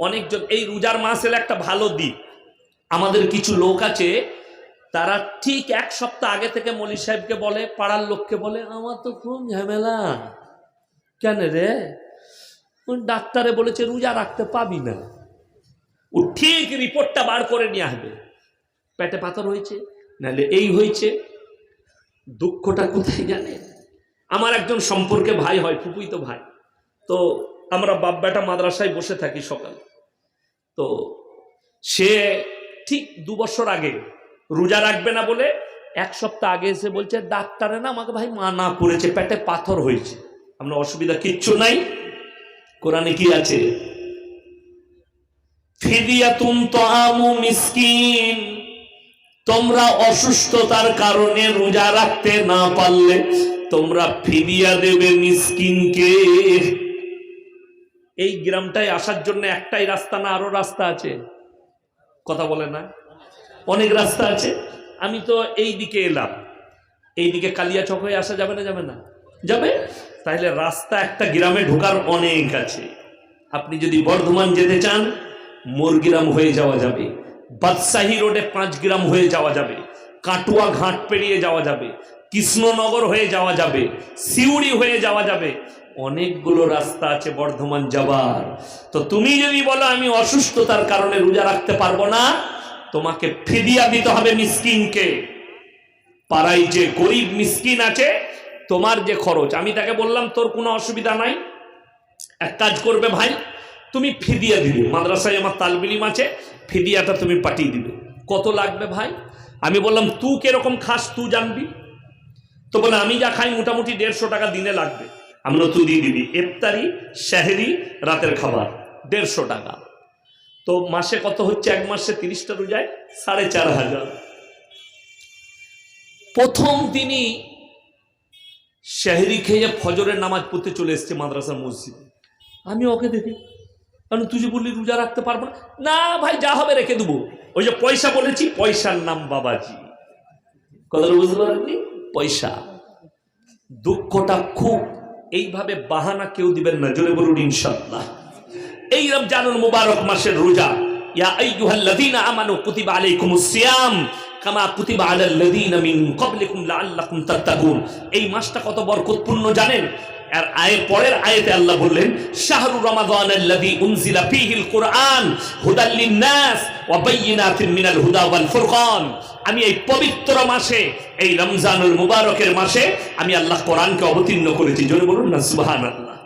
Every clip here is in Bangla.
অনেকজন, এই রোজার মাস এলে একটা ভালো দিক। আমাদের কিছু লোক আছে, তারা ঠিক এক সপ্তাহ আগে থেকে মলি সাহেবকে বলে, পাড়ার লোককে বলে, আমার তো খুব ঝামেলা। কেন রে? ডাক্তারে বলেছে রোজা রাখতে পাবি না। ও ঠিক রিপোর্টটা বার করে নিয়ে আসবে। পেটে পাথর হয়েছে, নাহলে এই হয়েছে। দুঃখটা কোথায় জানে আমার একজন সম্পর্কে ভাই হয়, ফুপুই তো ভাই। তো আমরা বাপ বেটা মাদ্রাসায় বসে থাকি সকালে। তো সে ঠিক দু বছর আগে রোজা রাখবে না বলে এক সপ্তাহ আগে এসে বলছে, ডাক্তারে না আমাকে ভাই মানা করেছে, পেটে পাথর হয়েছে। আমরা অসুবিধা কিচ্ছু নাই। কোরআনে কি আছে? তোমরা অসুস্থতার কারণে রোজা রাখতে না পারলে তোমরা ফিদিয়া দেবে মিসকিনকে। এই গ্রামটায় আসার জন্য একটাই রাস্তা না, আরও রাস্তা আছে? কথা বলে না। অনেক রাস্তা আছে। আমি তো এই দিকে এলাম। এই দিকে কালিয়াচক হয়ে আসা যাবে না যাবে না? যাবে? তাহলে রাস্তা একটা গ্রামে ঢোকার অনেক আছে। আপনি যদি বর্ধমান যেতে চান, মোরগ্রাম হয়ে যাওয়া যাবে। বাদশাহী রোডে পাঁচ গ্রাম হয়ে যাওয়া যাবে। কাটুয়া ঘাট পেরিয়ে যাওয়া যাবে। কৃষ্ণনগর হয়ে যাওয়া যাবে। সিউড়ি হয়ে যাওয়া যাবে। অনেকগুলো রাস্তা আছে বর্ধমান যাবার তো তুমি যদি বলো আমি অসুস্থতার কারণে রোজা রাখতে পারব না, তোমাকে ফিদিয়া দিতে হবে মিসকিনকে। পাড়ায় যে গরিব মিসকিন আছে, তোমার যে খরচ, আমি তাকে বললাম, তোর কোনো অসুবিধা নাই। এক কাজ করবে ভাই, তুমি ফিদিয়া দিবে। মাদ্রাসায় আমার তালবিলিম আছে, ফিদিয়াটা তুমি পাঠিয়ে দিবে। কত লাগবে ভাই? আমি বললাম তুই কীরকম খাস তুই জানবি? তো বলে, আমি যা খাই মোটামুটি দেড়শো টাকা দিনে লাগবে। আমরা তুই দিয়ে দিবি। ইফতারি শাহেরি রাতের খাবার, দেড়শো টাকা। তো মাসে কত হচ্ছে? এক মাসে তিরিশটা রোজায় সাড়ে চার হাজার। প্রথম দিনই শাহেরি খেয়ে ফজরের নামাজ পড়তে চলে এসছে মাদ্রাসার মসজিদে। আমি ওকে দেখি কারণ তুই যে বললি রোজা রাখতে পারব না? না ভাই, যা হবে রেখে দেবো। ওই যে পয়সা বলেছি, পয়সার নাম বাবাজি। কথাটা বুঝতে পারেননি পয়সা। দুঃখটা খুব এইভাবে বাহানা কেউ দিবেন না, জোরে বলুন ইনশাল্লাহ এই রমজানুল মুবারক মাসের রোজা, ইয়া আইয়ুহাল্লাযীনা আমানু কুতিবা আলাইকুমুস সিয়াম কামা কুতিবা আলাল লাযীনা মিন ক্বাবলিকুম লাআল্লাকুম তাত্তাকুন এই মাসটা কত বরকতপূর্ণ জানেন? আর আয়ের পরের আয়াতে আল্লাহ বললেন, শাহরু রমাদান আল্লাযী উনজিলা ফীহিল কুরআন হুদাল লিন-নাস ওয়া বায়্যিনাতিন মিনাল হুদা ওয়াল ফুরকান। আমি এই পবিত্র মাসে, এই রমজানুল মুবারকের মাসে আমি আল্লাহ কোরআনকে অবতীর্ণ করেছি। জোরে বলুন না, সুবহানাল্লাহ।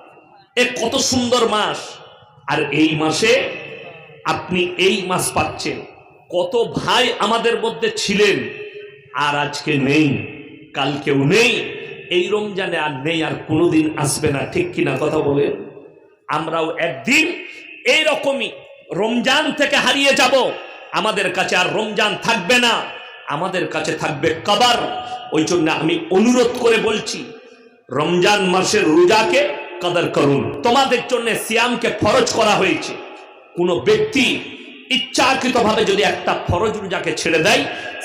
এ কত সুন্দর মাস। আর এই মাসে আপনি এই মাস পাচ্ছেন। কত ভাই আমাদের মধ্যে ছিলেন, আর আজকে নেই কালকেও নেই, এই রমজানে আর নেই, আর কোনোদিন আসবে না, ঠিক কিনা কথা বলেন আমরাও একদিন এই রকমই রমজান থেকে হারিয়ে যাব, আমাদের কাছে আর রমজান থাকবে না, আমাদের কাছে থাকবে কবার, ওই জন্য আমি অনুরোধ করে বলছি, রমজান মাসের রোজাকে কাদার করুন। তোমাদের জন্য সিয়ামকে ফরজ করা হয়েছে। কোনো ব্যক্তি ইচ্ছাকৃতভাবে যদি একটা ফরজ রোজাকে ছেড়ে দেয়,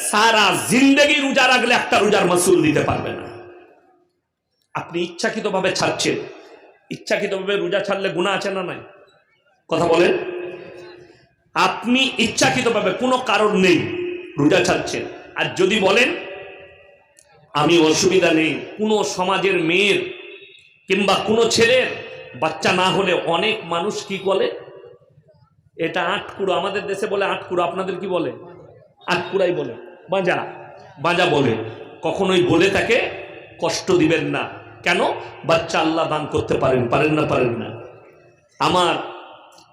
সারা জিন্দগি রোজা রাখলে একটা রোজার মাসুল দিতে পারবে না। আপনি ইচ্ছাকৃতভাবে ছাড়ছেন। ইচ্ছাকৃতভাবে রোজা ছাড়লে গুণা আছে না নাই? কথা বলেন। আপনি ইচ্ছাকৃতভাবে কোনো কারণ নেই, রোজা ছাড়ছেন। আর যদি বলেন, আমি অসুবিধা নেই, কোনো সমাজের মেয়ের কিংবা কোনো ছেলের, বাচ্চা না হলে অনেক মানুষ কি বলে? এটা আটকুড়ো, আমাদের দেশে বলে আটকুড়ো, আপনাদের কি বলে? আটকুড়াই বলে। বাঁজা বাঁজা বলে। কখনোই বলে তাকে কষ্ট দিবেন না। কেন? বাচ্চা আল্লাহ দান করতে পারেন পারেন না পারেন না। আমার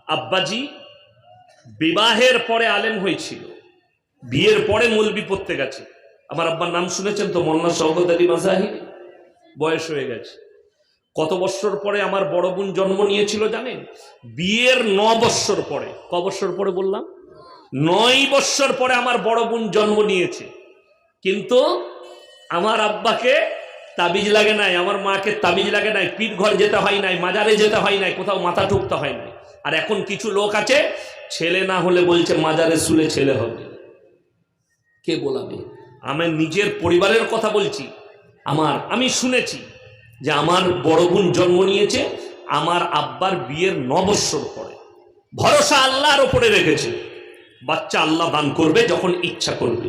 আব্বাজি বিবাহের পরে আলেম হয়েছিল। বিয়ের পরে মলবি পড়তে গেছে। আমার আব্বার নাম শুনেছেন তো মোল্লা শওকত আলী মাজাহি বয়স হয়ে গেছে। কত বৎসর পরে আমার বড় বোন জন্ম নিয়েছিল জানেন? বিয়ের ন বৎসর পরে। ক বৎসর পরে বললাম? নয় বৎসর পরে আমার বড় বোন জন্ম নিয়েছে। কিন্তু আমার আব্বাকে তাবিজ লাগে নাই, আমার মাকে তাবিজ লাগে নাই পিঠ ঘর যেতে হয় নাই, মাজারে যেতে হয় নাই, কোথাও মাথা ঠুকতে হয় নাই। আর এখন কিছু লোক আছে, ছেলে না হলে বলছে মাজারে শুলে ছেলে হবে। কে বলাবে? আমি নিজের পরিবারের কথা বলছি। আমার, আমি শুনেছি। যে আমার বড় বোন জন্ম নিয়েছে, আমার আব্বার বিয়ের নবৎসর পরে। ভরসা আল্লাহর ওপরে রেখেছে। বাচ্চা আল্লাহ দান করবে যখন ইচ্ছা করবে।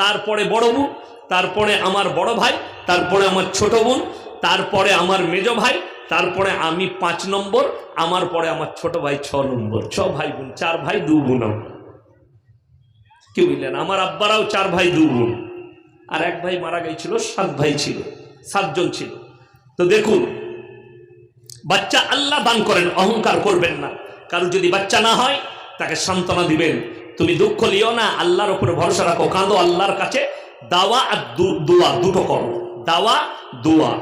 তারপরে বড় বোন তারপরে আমার বড় ভাই, তারপরে আমার ছোট বোন, তারপরে আমার মেজ ভাই, তারপরে আমি পাঁচ নম্বর, আমার পরে আমার ছোট ভাই ছ নম্বর। ছ ভাই বোন, চার ভাই দু বোন কি বুঝলেন আমার আব্বারাও চার ভাই দু বোন। আর এক ভাই মারা গেছিল সাত ভাই ছিল, সাতজন ছিল। তো দেখুন, বাচ্চা আল্লাহ দান করেন, অহংকার করবেন না। কারও যদি বাচ্চা না হয়, তাকে সান্ত্বনা দিবেন। তুমি দুঃখ লিও না, আল্লাহর উপরে ভরসা রাখো, কাঁদো, আল্লাহর কাছে দাওয়া আর দোয়া, দুটো করো। দাওয়া, দোয়া।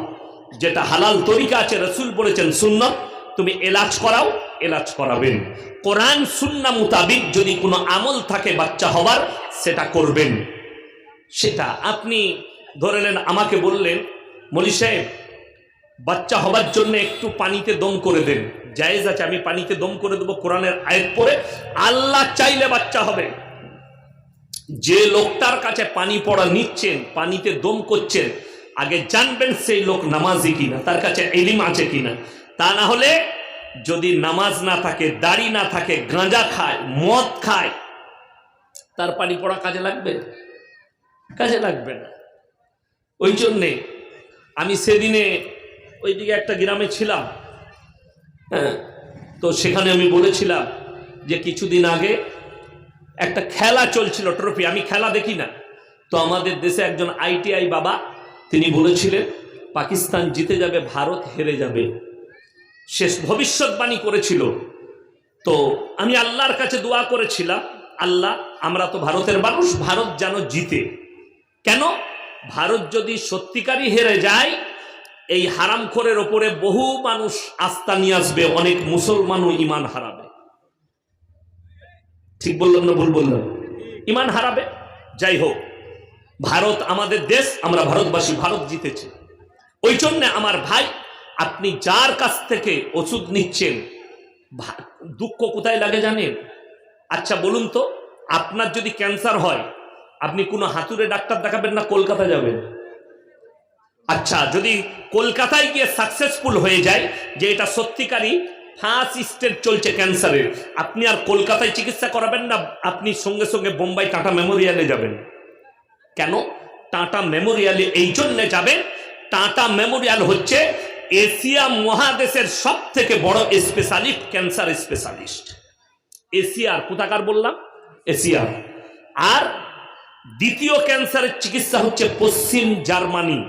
যেটা হালাল তরিকা আছে, রসুল বলেছেন সুন্নত, তুমি এলাজ করাও, এলাজ করাবেন। কোরআন, সুন্না মোতাবিক যদি কোনো আমল থাকে বাচ্চা হবার, সেটা করবেন। সেটা আপনি ধরে নেন, আমাকে বললেন, মলি সাহেব বাচ্চা হবার জন্য একটু পানিতে দম করে দেন। জায়েজ আছে, আমি পানিতে দম করে দেবো কোরআনের আয়াত পরে আল্লাহ চাইলে বাচ্চা হবে। যে লোকটার কাছে পানি পড়া নিচ্ছেন, পানিতে দম করছেন, আগে জানবেন সেই লোক নামাজি কিনা, তার কাছে এলিম আছে কিনা। তা না হলে যদি নামাজ না থাকে, দাড়ি না থাকে, গাঁজা খায়, মদ খায়, তার পানি পড়া কাজে লাগবে? কাজে লাগবে না। ওই জন্যে আমি সেদিনে ওইদিকে একটা গ্রামে ছিলাম। হ্যাঁ তো সেখানে আমি বলেছিলাম যে কিছুদিন আগে একটা খেলা চলছিল ট্রফি, আমি খেলা দেখি না। তো আমাদের দেশে একজন আইটিআই বাবা, তিনি বলেছিলেন, পাকিস্তান জিতে যাবে, ভারত হেরে যাবে। শেষ ভবিষ্যৎবাণী করেছিল। তো আমি আল্লাহর কাছে দোয়া করেছিলাম, আল্লাহ, আমরা তো ভারতের মানুষ, ভারত যেন জিতে। কেন? ভারত যদি সত্যিকারই হেরে যায় এই হারামখোরের ওপরে বহু মানুষ আস্থা নিয়ে আসবে, অনেক মুসলমানও ইমান হারাবে। ঠিক বললাম না ভুল বললাম? ইমান হারাবে? যাই হোক, ভারত আমাদের দেশ, আমরা ভারতবাসী, ভারত জিতেছে। ওই জন্য আমার ভাই, আপনি যার কাছ থেকে ওষুধ নিচ্ছেন দুঃখ কোথায় লাগে জানেন? আচ্ছা বলুন তো, আপনার যদি ক্যান্সার হয়, আপনি কোনো হাতুড়ে ডাক্তার দেখাবেন না, কলকাতা যাবেন? আচ্ছা যদি কলকাতায় গিয়ে সাকসেসফুল হয়ে যায়, যে এটা সত্যিকারই ফার্স্ট স্টেজ চলছে ক্যান্সারের আপনি আর কলকাতায় চিকিৎসা করাবেন না, আপনি সঙ্গে সঙ্গে বোম্বাই টাটা মেমোরিয়ালে যাবেন। কেন? টাটা মেমোরিয়ালে এই জন্যে যাবেন টাটা মেমোরিয়াল হচ্ছে এশিয়া মহাদেশের সব থেকে বড় স্পেশালিস্ট ক্যান্সার স্পেশালিস্ট এশিয়ার কোথাকার বললাম? এশিয়ার আর দ্বিতীয় ক্যান্সারের চিকিৎসা হচ্ছে পশ্চিম জার্মানি।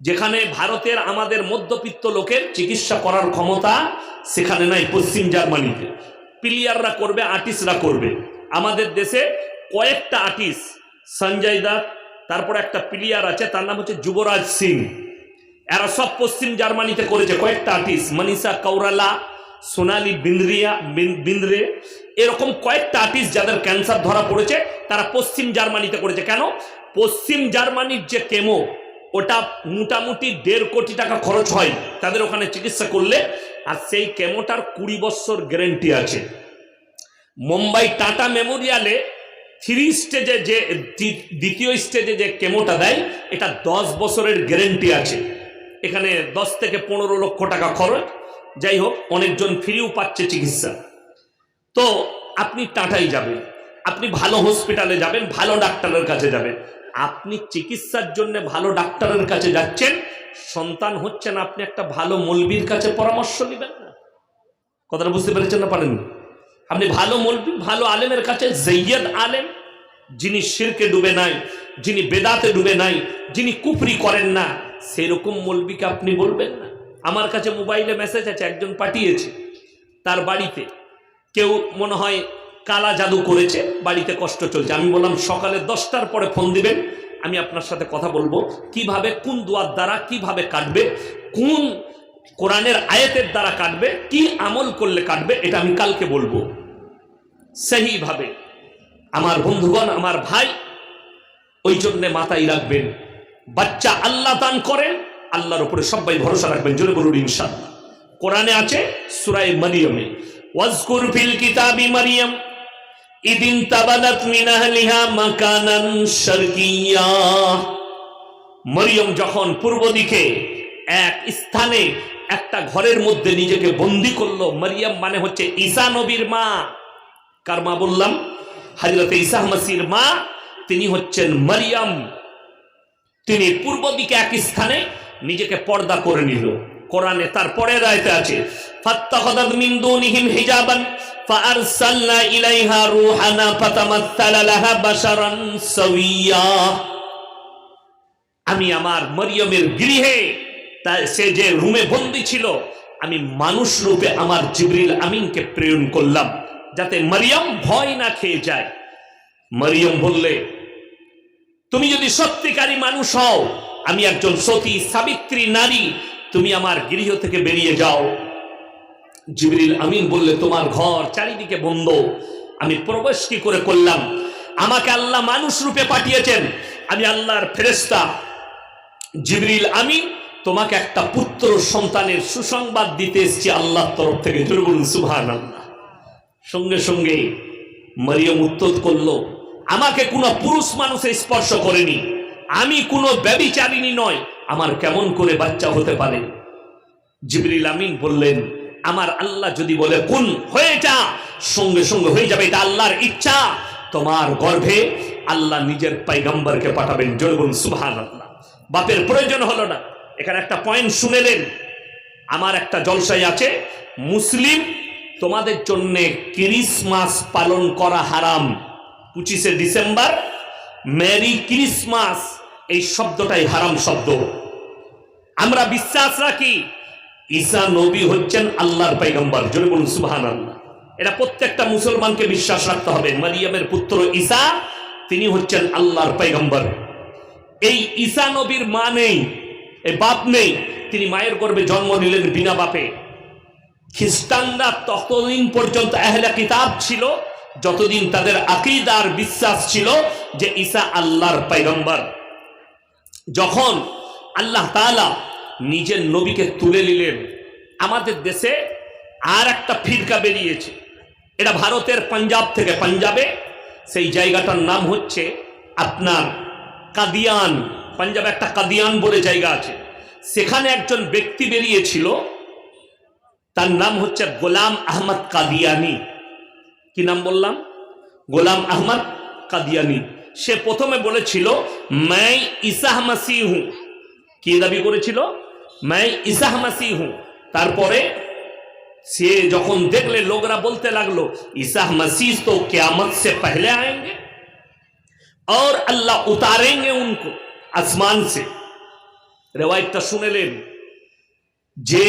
যেখানে ভারতের আমাদের মধ্যবিত্ত লোকের চিকিৎসা করার ক্ষমতা সেখানে নাই, পশ্চিম জার্মানিতে। প্লেয়াররা করবে, আর্টিস্টরা করবে। আমাদের দেশে কয়েকটা আর্টিস্ট, সঞ্জয় দত্ত তারপর একটা প্লেয়ার আছে, তার নাম হচ্ছে যুবরাজ সিং। এরা সব পশ্চিম জার্মানিতে করেছে, কয়েকটা আর্টিস্ট মনীষা কৌরালা সোনালি বিন্দ্রিয়া বিন্দ্রে। এরকম কয়েকটা আর্টিস্ট যাদের ক্যান্সার ধরা পড়েছে, তারা পশ্চিম জার্মানিতে করেছে। কেন? পশ্চিম জার্মানির যে কেমো ওটা মোটামুটি দেড় কোটি টাকা খরচ হয়। তাদের ওখানে চিকিৎসা করলে। আর সেই কেমোটার কুড়ি বছর গ্যারেন্টি আছে। মুম্বাই টাটা মেমোরিয়ালে থ্রি স্টেজে যে, দ্বি- দ্বিতীয় স্টেজে যে কেমোটা দেয়, এটা দশ বছরের গ্যারেন্টি আছে। এখানে দশ থেকে পনেরো লক্ষ টাকা খরচ। যাই হোক, অনেকজন ফ্রিও পাচ্ছে চিকিৎসা। তো আপনি টাটাই যাবেন। আপনি ভালো হসপিটালে যাবেন, ভালো ডাক্তারের কাছে যাবেন। আপনি চিকিৎসার জন্য ভালো ডাক্তারের কাছে যাচ্ছেন, সন্তান হচ্ছেন, আপনি একটা ভালো মলবির কাছে পরামর্শ নেবেন না। কথাটা বুঝতে পেরেছেন না পারেন আপনি ভালো মলবি, ভালো আলেমের কাছে জৈয়দ আলেম, যিনি শিরকে ডুবে নাই, যিনি বেদাতে ডুবে নাই, যিনি কুফরি করেন না, সেরকম মলবিকে আপনি বলবেন না? আমার কাছে মোবাইলে মেসেজ আছে, একজন পাঠিয়েছে তার বাড়িতে। কেউ মনে হয় কালা জাদু করেছে, বাড়িতে কষ্ট চলছে। আমি বললাম, সকালে দশটার পরে ফোন দিবেন, আমি আপনার সাথে কথা বলব। কীভাবে, কোন দুয়ার দ্বারা কীভাবে কাটবে, কোন কোরআনের আয়াতের দ্বারা কাটবে, কি আমল করলে কাটবে, এটা আমি কালকে বলব। সেইভাবে আমার বন্ধুগণ, আমার ভাই, ওই জন্যে মাথায় রাখবেন, বাচ্চা আল্লাহ দান করেন, আল্লাহর উপরে সবাই ভরসা রাখবেন, জোরে বলুন ইনশাআল্লাহ। কোরআনে আছে সুরাই মারিয়মে, ওয়াজকুর ফিল কিতাবি মারিয়াম ইদিন তাবাদাত মিন আহলিহা মাকানান শারকিয়া। মরিয়ম যখন পূর্ব দিকে এক স্থানে একটা ঘরের মধ্যে নিজেকে বন্দি করল, মারিয়াম মানে হচ্ছে ঈসা নবীর মা। কার মা বললাম? হাজরত ঈসা মাসির মা, তিনি হচ্ছেন মারিয়াম। তিনি পূর্ব দিকে এক স্থানে নিজেকে পর্দা করে নিল। কোরআনে তার পরের আয়তে আছে ফাত্তাখাদাত মিন দুনিহিম হিজাবান ফাআরসালনা ইলাইহা রূহানা ফাতামাত্তালা লাহা বাশারান সাওয়িয়া আমি আমার মরিয়মের গৃহে সে যে রুমে বন্দি ছিল, আমি মানুষ রূপে আমার জিবরিল আমিনকে প্রেরণ করলাম, যাতে মরিয়ম ভয় না খেয়ে যায়। মরিয়ম বললে, তুমি যদি সত্যিকারী মানুষ হও, আমি একজন সতী সাবিত্রী নারী, তুমি আমার গৃহ থেকে বেরিয়ে যাও। জিবরিল আমিন বললে, তোমার ঘর চারিদিকে বন্ধ। আমি প্রবেশ কি করে করলাম? আমাকে আল্লাহ মানুষ রূপে পাঠিয়েছেন। আমি আল্লাহর ফেরেস্তা জিবরিল আমিন, তোমাকে একটা পুত্র সন্তানের সুসংবাদ দিতে এসেছি আল্লাহর তরফ থেকে। জোরে বলুন সুবহান আল্লাহ সঙ্গে সঙ্গে মরিয়ম উত্তর করল, আমাকে কোনো পুরুষ মানুষে স্পর্শ করেনি। আমি কোনো ব্যবিচারিণী নয়। আমার কেমন করে বাচ্চা হতে পারে? জিবরিল আমিন বললেন আমার আল্লাহ যদি বলে কোন হয়ে যা। সঙ্গে সঙ্গে হয়ে যাবে, এটা আল্লাহর ইচ্ছা। তোমার গর্ভে আল্লাহ নিজের পাইগম্বরকে পাঠাবেন জোরে সুহান আল্লাহ বাপের প্রয়োজন হলো না। এখানে একটা পয়েন্ট শুনেলেন। আমার একটা জলসাই আছে, মুসলিম, তোমাদের জন্য ক্রিসমাস পালন করা হারাম। পঁচিশে ডিসেম্বর, মেরি ক্রিসমাস। এই শব্দটাই হারাম শব্দ। আমরা বিশ্বাস রাখি ঈসা নবী হচ্ছেন আল্লাহর পাইগম্বর জোরে বলুন সুবহান এটা প্রত্যেকটা মুসলমানকে বিশ্বাস রাখতে হবে। মারিয়ামের পুত্র ঈসা, তিনি হচ্ছেন আল্লাহর পাইগম্বর এই ঈসা নবীর মা নেই বাপ নেই, তিনি মায়ের গর্ভে জন্ম নিলেন বিনা বাপে। খ্রিস্টানরা ততদিন পর্যন্ত আহলে কিতাব ছিল, যতদিন তাদের আকিদার বিশ্বাস ছিল যে ঈসা আল্লাহর পাইগম্বর যখন আল্লাহ তাআলা নিজের নবীকে তুলে নিলেন। আমাদের দেশে আর একটা ফিরকা বেরিয়েছে। এটা ভারতের পাঞ্জাব থেকে পাঞ্জাবে। সেই জায়গাটার নাম হচ্ছে আপনার কাদিয়ান। পাঞ্জাবে একটা কাদিয়ান বলে জায়গা আছে। সেখানে একজন ব্যক্তি বেরিয়েছিল। তার নাম হচ্ছে গোলাম আহমদ কাদিয়ানি। কি নাম বললাম? গোলাম আহমদ কাদিয়ানি। সে প্রথমে বলেছিল मैं ঈসাহ মাসি হুঁ কি দাবি করেছিল? मैं ঈসাহ মাসি হুঁ তারপরে সে যখন দেখলে লোকরা বলতে লাগলো ঈসাহ मसीह तो क्यामत से पहले आएंगे और अल्लाह उतारेंगे उनको आसमान से রেওয়ায়তটা শুনেলেন যে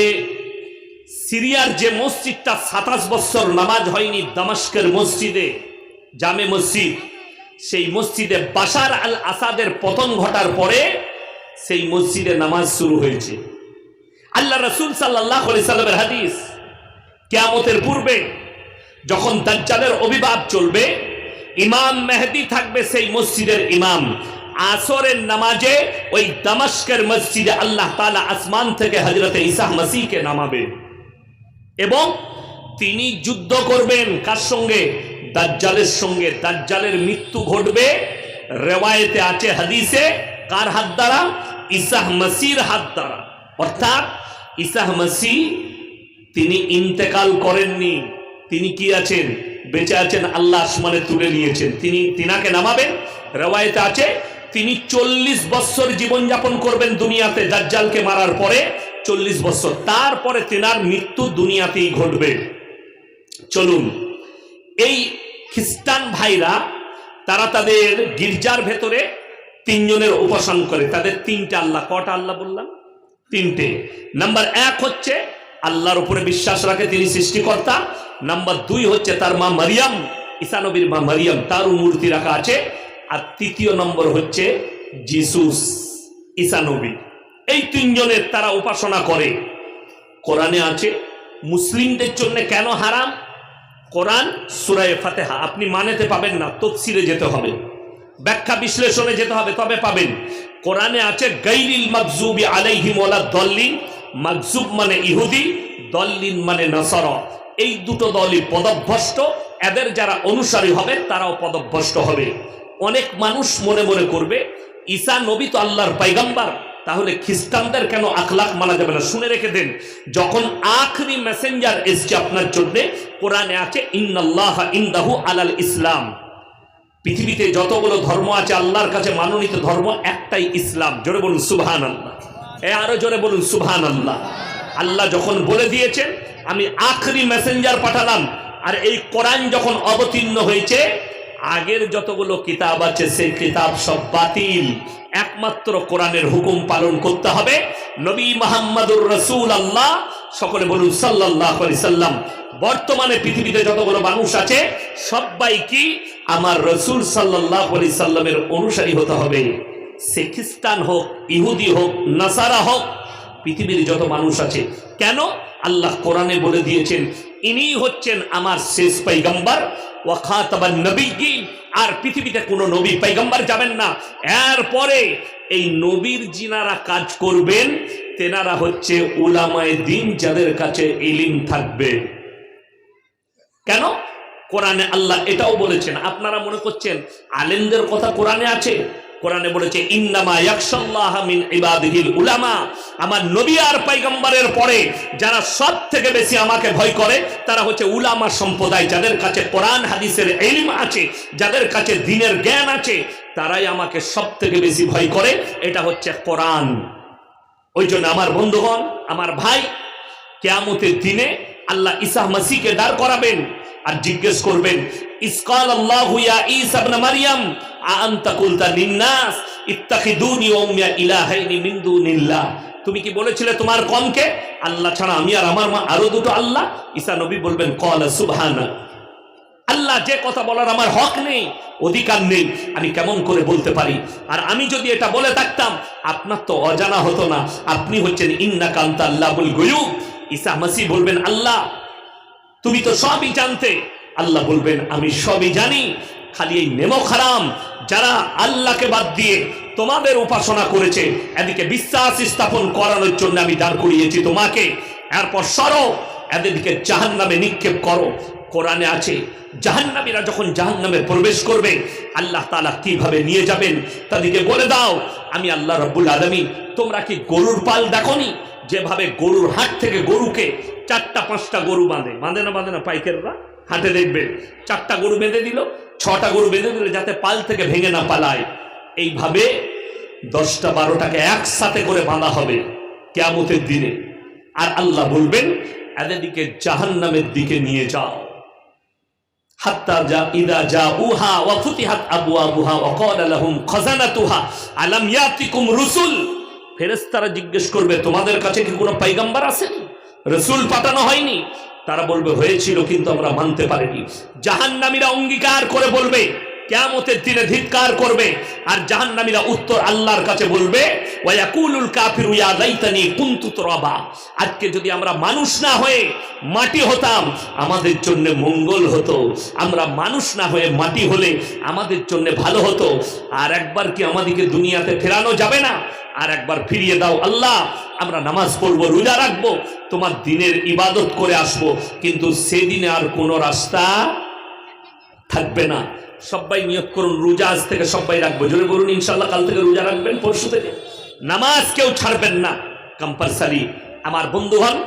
সিরিয়ার যে মসজিদটা সাতাশ বছর নামাজ হয়নি দামাস্কের মসজিদে জামে মসজিদ সেই মসজিদে বাশার আল আসাদের পতন ঘটার পরে সেই মসজিদে নামাজ শুরু হয়েছে আল্লাহ রসুল সাল্লাহ সাল্লামের হাদিস কেয়ামতের পূর্বে যখন দাজ্জালের অভিভাব চলবে, ইমাম মেহেদি থাকবে সেই মসজিদের ইমাম। আসরের নামাজে ওই দামাস্কের মসজিদে আল্লাহ তালা আসমান থেকে হজরতে ইসাহ মাসিহকে নামাবে। এবং তিনি যুদ্ধ করবেন কার সঙ্গে? দাজ্জালের সঙ্গে। দাজ্জালের মৃত্যু ঘটবে, রেওয়ায়েতে আছে হাদিসে, কার হাত দ্বারা? ইসাহ মাসির হাত দ্বারা। অর্থাৎ ইসাহ মাসি তিনি ইন্তেকাল করেননি। তিনি কি আছেন? বেঁচে আছেন, আল্লাহ আসমানে তুলে নিয়েছেন। তিনি তিনাকে নামাবেন। রেওয়ায়েতে আছে, তিনি চল্লিশ বৎসর জীবনযাপন করবেন দুনিয়াতে। দাজ্জালকে মারার পরে চল্লিশ বৎসর। তারপরে তেনার মৃত্যু দুনিয়াতেই ঘটবে। চলুন, এই খ্রিস্টান ভাইরা, তারা তাদের গির্জার ভেতরে তিনজনের উপাসন করে। তাদের তিনটা আল্লাহ, কটা আল্লাহ বললাম? তিনটে। নাম্বার এক হচ্ছে আল্লাহর উপরে বিশ্বাস রাখে, তিনি সৃষ্টিকর্তা। নাম্বার দুই হচ্ছে তার মা মারিয়াম ঈসানবীর মা মারিয়াম তারও মূর্তি রাখা আছে। আর তৃতীয় নম্বর হচ্ছে জিসুস ঈসানবী এই তিনজনের তারা উপাসনা করে। কোরআনে আছে, মুসলিমদের জন্য কেন হারাম? কোরআন সুরায় ফাতেহা। আপনি মানেতে পাবেন না তফসিরে যেতে হবে। ব্যাখ্যা বিশ্লেষণে যেতে হবে, তবে পাবেন। কোরআনে আছে, গাইরিল মাকজুবি আলাইহিম ওয়ালা দল্লিন মাকজুব মানে ইহুদি দল্লিন মানে নাসার। এই দুটো দলই পদভ্রষ্ট, এদের যারা অনুসারী হবে, তারাও পদভ্রষ্ট হবে। অনেক মানুষ মনে মনে করবে, ঈসা নবী তো আল্লাহর পাইগাম্বার তাহলে খ্রিস্টানদের কেন আখলাখ মানা যাবে না? শুনে রেখে দেন, যখন আখরি মেসেঞ্জার এসছে আপনার জন্য, কোরআনে আছে, ইন্নাল্লাহ ইন্দাহু আলাল ইসলাম। পৃথিবীতে যতগুলো ধর্ম আছে, আল্লাহর কাছে মানোনীত ধর্ম একটাই ইসলাম। জোরে বলুন সুবহান আল্লাহ এ আরও জোরে বলুন সুবহান আল্লাহ আল্লাহ যখন বলে দিয়েছেন, আমি আখরি মেসেঞ্জার পাঠালাম, আর এই কোরআন যখন অবতীর্ণ হয়েছে, আগের যতগুলো কিতাব আছে, সেই কিতাব সব বাতিল। একমাত্র কোরআনের হুকুম পালন করতে হবে। নবী মোহাম্মদুর রসুল আল্লাহ সকলে বলুন সাল্লাহ সাল্লাম, বর্তমানে পৃথিবীতে যতগুলো মানুষ আছে সবাই কি আমার রসুল সাল্লাহ আলি সাল্লামের অনুসারী হতে হবে। সে খ্রিস্টান হোক, ইহুদি হোক, নাসারা হোক, পৃথিবীর যত মানুষ আছে। কেন? আল্লাহ কোরআনে বলে দিয়েছেন, ইনি হচ্ছেন আমার শেষ পৈগম্বর ওয়াখাতাবান নবীগিন আর পৃথিবীতে কোনো নবী পৈগম্বর যাবেন না। এরপরে এই নবীর জিনারা কাজ করবেন তেনারা হচ্ছে উলামায়ে দিন যাদের কাছে ইলিম থাকবে। কেন? কোরআনে আল্লাহ এটাও বলেছেন। আপনারা মনে করছেন আলেমদের কথা কোরআনে আছে? কোরআনে বলেছে, ইন্নামা ইয়াকশাল্লাহ মিন ইবাদিহিল উলামা। আমার নবী আর পয়গম্বরের পরে যারা সব থেকে বেশি আমাকে ভয় করে, তারা হচ্ছে উলামা সম্প্রদায় যাদের কাছে কোরআন, হাদিসের ইলম আছে, যাদের কাছে দিনের জ্ঞান আছে, তারাই আমাকে সব থেকে বেশি ভয় করে। এটা হচ্ছে কোরআন। ওই জন্য আমার বন্ধুগণ, আমার ভাই, কেয়ামতের দিনে আল্লাহ ইসা মাসিকে দাঁড় করাবেন আর জিজ্ঞেস করবেন ইসকাল আল্লাহ মারইয়াম আ আনতা কুলতা লিন্নাস, ইত্তাখিদুনি ওয়া উম্মিয়া ইলাহাইনি মিন দুনিল্লাহ? তুমি কি বলেছিলে তোমার কমকে? আল্লাহ ছাড়া আমি আর আমার মা আরও দুটো আল্লাহ? ঈসা নবী বলবেন, কল সুবহানা আল্লাহ যে কথা বলার আমার হক নেই, অধিকার নেই, আমি কেমন করে বলতে পারি? আর আমি যদি এটা বলে থাকতাম, আপনার তো অজানা হতো না। আপনি হচ্ছেন ইন্না কান্তা আল্লাহুল গুয়ুব। ঈসা মাসি বলবেন, আল্লাহ, তুমি তো সবই জানতে। আল্লাহ বলবেন, আমি সবই জানি। খালি এই নেমো খারাম, যারা আল্লাহকে বাদ দিয়ে তোমাদের উপাসনা করেছে, এদিকে বিশ্বাস স্থাপন করানোর জন্য আমি দাঁড় করিয়েছি তোমাকে। এরপর সরো এদেরকে জাহান নামে নিক্ষেপ করো। কোরআনে আছে, জাহান্নামীরা যখন জাহান্নামে প্রবেশ করবে, আল্লাহ তালা কীভাবে নিয়ে যাবেন তাদেরকে বলে দাও, আমি আল্লাহ রব্বুল আলমী তোমরা কি গরুর পাল দেখনি? যেভাবে গরুর হাট থেকে গরুকে চারটা, পাঁচটা গরু বাঁধে বাঁধে না বাঁধে না পাইকাররা? হাটে দেখবে, চারটা গরু বেঁধে দিল, ছটা গরু বেঁধে দিল, যাতে পাল থেকে ভেঙে না পালায়। এইভাবে দশটা, বারোটাকে একসাথে করে বাঁধা হবে কেয়ামতের দিনে। আর আল্লাহ বলবেন এদেরকে জাহান্নামের দিকে নিয়ে যাও। যা উহা ওয়া ফুতিহাত আবওয়াবুহা ওয়া ক্বালা লাহুম খাজানাতুহা। আলাম ইয়াতিকুম রুসুল? ফেরেশতারা জিজ্ঞেস করবে, তোমাদের কাছে কি কোনো পাইগাম্বার আসেনি রসুল পাঠানো হয়নি। তারা বলবে, হয়েছিল, কিন্তু আমরা মানতে পারিনি। জাহান্নামীরা অঙ্গীকার করে বলবে কেয়ামতের দিনে ধিক্কার করবে আর জাহান্নামীরা উত্তর আল্লাহর কাছে বলবে আজকে যদি আমরা মানুষ না হয়ে মাটি হতাম, আমাদের জন্য মঙ্গল হতো। আমরা মানুষ না হয়ে মাটি হলে আমাদের জন্য ভালো হতো। আর একবার কি আমাদেরকে দুনিয়াতে ফেরানো যাবে না? আর একবার ফিরিয়ে দাও আল্লাহ। আমরা নামাজ পড়ব, রোজা রাখব, তোমার দিনের ইবাদত করে আসব। কিন্তু সেদিনে আর কোনো রাস্তা থাকবে না। সবাই নিয়োগ করুন, রোজা আজ থেকে সবাই রাখব। জোরে বলুন ইনশাল্লাহ কাল থেকে রোজা রাখবেন, পরশু থেকে। নামাজ কেউ ছাড়বেন না। কম্পালসারি আমার বন্ধু হন,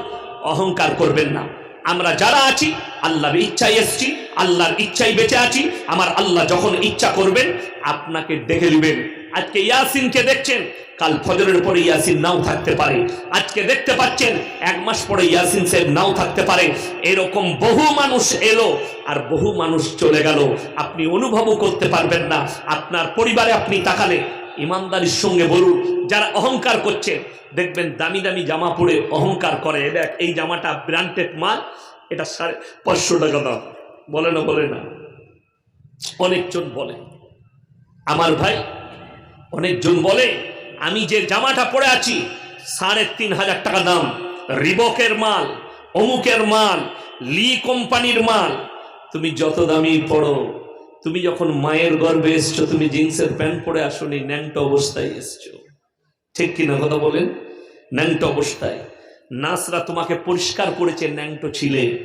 অহংকার করবেন না। আমরা যারা আছি, আল্লাহর ইচ্ছায় এসছি, আল্লাহর ইচ্ছায় বেঁচে আছি, আমার আল্লাহ যখন ইচ্ছা করবেন, আপনাকে দেখে নেবেন। আজকে ইয়াসিনকে দেখছেন, কাল ফজরের পরে ইয়াসিন নাও থাকতে পারে। আজকে দেখতে পাচ্ছেন, এক মাস পরে ইয়াসিন সাহেব নাও থাকতে পারে। এরকম বহু মানুষ এলো, আর বহু মানুষ চলে গেল। আপনি অনুভবও করতে পারবেন না। আপনার পরিবারে আপনি তাকালে ইমানদারির সঙ্গে বলুন, যারা অহংকার করছে, দেখবেন দামি দামি জামা পরে অহংকার করে। দেখ, এই জামাটা ব্র্যান্ডেড মাল, এটা সাড়ে পাঁচশো টাকা দাম। বলে না বলে না। অনেকজন বলে, আমার ভাই অনেকজন বলে, আমি যে জামাটা পরে আছি, সাড়ে তিন হাজার টাকা দাম। রিবকের মাল, অমুকের মাল, লি কোম্পানির মাল। তুমি যত দামি পড়ো, তুমি যখন মায়ের গর্ভে এসছো, তুমি জিন্সের প্যান্ট পরে আসনি, ন্যাংটো অবস্থায় এসছো। ঠিক কিনা কথা বলেন? ন্যাংটো অবস্থায়। নাসরা তোমাকে পরিষ্কার করেছে, ন্যাংটো ছিলে।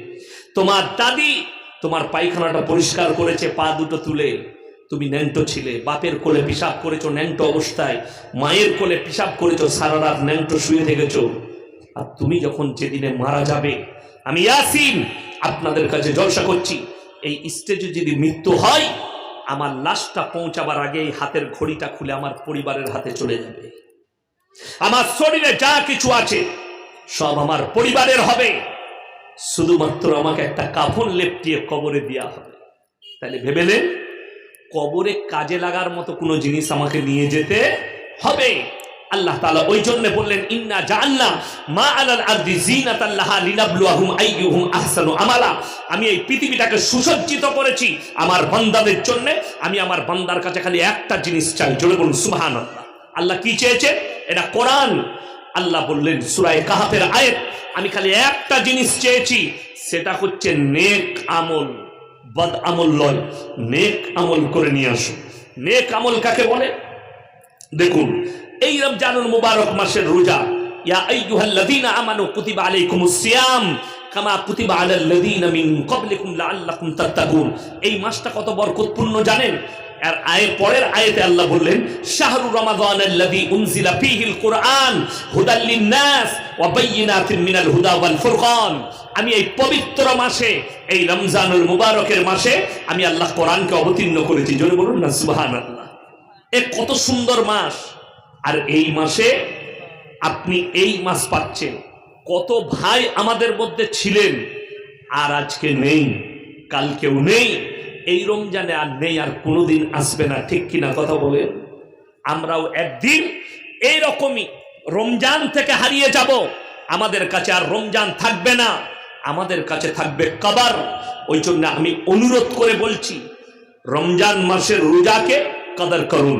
তোমার দাদি তোমার পায়খানাটা পরিষ্কার করেছে, পা দুটো তুলে। তুমি ন্যাংটো ছিলে, বাপের কোলে পিসাব করেছ ন্যাংটো অবস্থায়, মায়ের কোলে পিসাব করেছ, সারা রাত ন্যাংটো শুয়ে থেকেছো। আর তুমি যখন যেদিনে মারা যাবে, আমি ইয়াসিন আপনাদের কাছে জলসা করছি, এই স্টেজে যদি মৃত্যু হয়, আমার লাশটা পৌঁছাবার আগে হাতের ঘড়িটা খুলে আমার পরিবারের হাতে চলে যাবে। আমার শরীরে যা কিছু আছে, সব আমার পরিবারের হবে। শুধুমাত্র আমাকে একটা কাফন লেপটিয়ে কবরে দেওয়া হবে। তাহলে ভেবেলেন কবরে কাজে লাগার মতো কোনো জিনিস আমাকে নিয়ে যেতে হবে। আল্লাহ তাআলা ওই জন্য বললেন, ইন্না জাআলনা মা আলাল আরদি জিনাতাল লাহা লিনাবলুয়াহুম আইয়ুহুম আহসানু আমালা। আমি এই পৃথিবীটাকে সুসজ্জিত করেছি আমার বান্দাদের জন্য। আমি আমার বান্দার কাছে খালি একটা জিনিস চাই, জোরে বলুন, সুবহানাল্লাহ। আল্লাহ কি চেয়েছে? এটা কোরআন। আল্লাহ বললেন, সূরায়ে কাহাফের আয়াত, আমি খালি একটা জিনিস চেয়েছি, সেটা হচ্ছে নেক আমল। বদ আমল লয়, নেক আমল করে নিয়ে আসো। নেক আমল কাকে বলে? দেখুন, এই রমজানুল মুবারক মাসের রোজা, ইয়া আইয়ুহাল্লাযীনা আমানু কুতিবা আলাইকুমুস সিয়াম কামা কুতিবা আলাল লাযীনা মিন ক্বাবলিকুম লাআল্লাকুম তাত্তাকুন। এই মাসটা কত বরকতপূর্ণ জানেন? আর আয়ের পরের আয়াতে আল্লাহ বললেন, শাহরু রমাদান আল্লাযী উনজিলা ফীহিল কুরআন হুদাল লিন-নাস হুদা আমি এই পবিত্র মাসে, এই রমজানুল মুবারকের মাসে আমি আল্লাহ কোরআনকে অবতীর্ণ করেছি। জোরে বলুন না, সুবহানাল্লাহ। এ কত সুন্দর মাস। আর এই মাসে আপনি এই মাস পাচ্ছেন। কত ভাই আমাদের মধ্যে ছিলেন, আর আজকে নেই কালকেও নেই। এই রমজানে আর নেই, আর কোনোদিন আসবে না। ঠিক কিনা কথা বলেন? আমরাও একদিন এইরকমই রমজান থেকে হারিয়ে যাব। আমাদের কাছে আর রমজান থাকবে না। আমাদের কাছে থাকবে কবার। ওই জন্য আমি অনুরোধ করে বলছি, রমজান মাসের রোজাকে কদর করুন।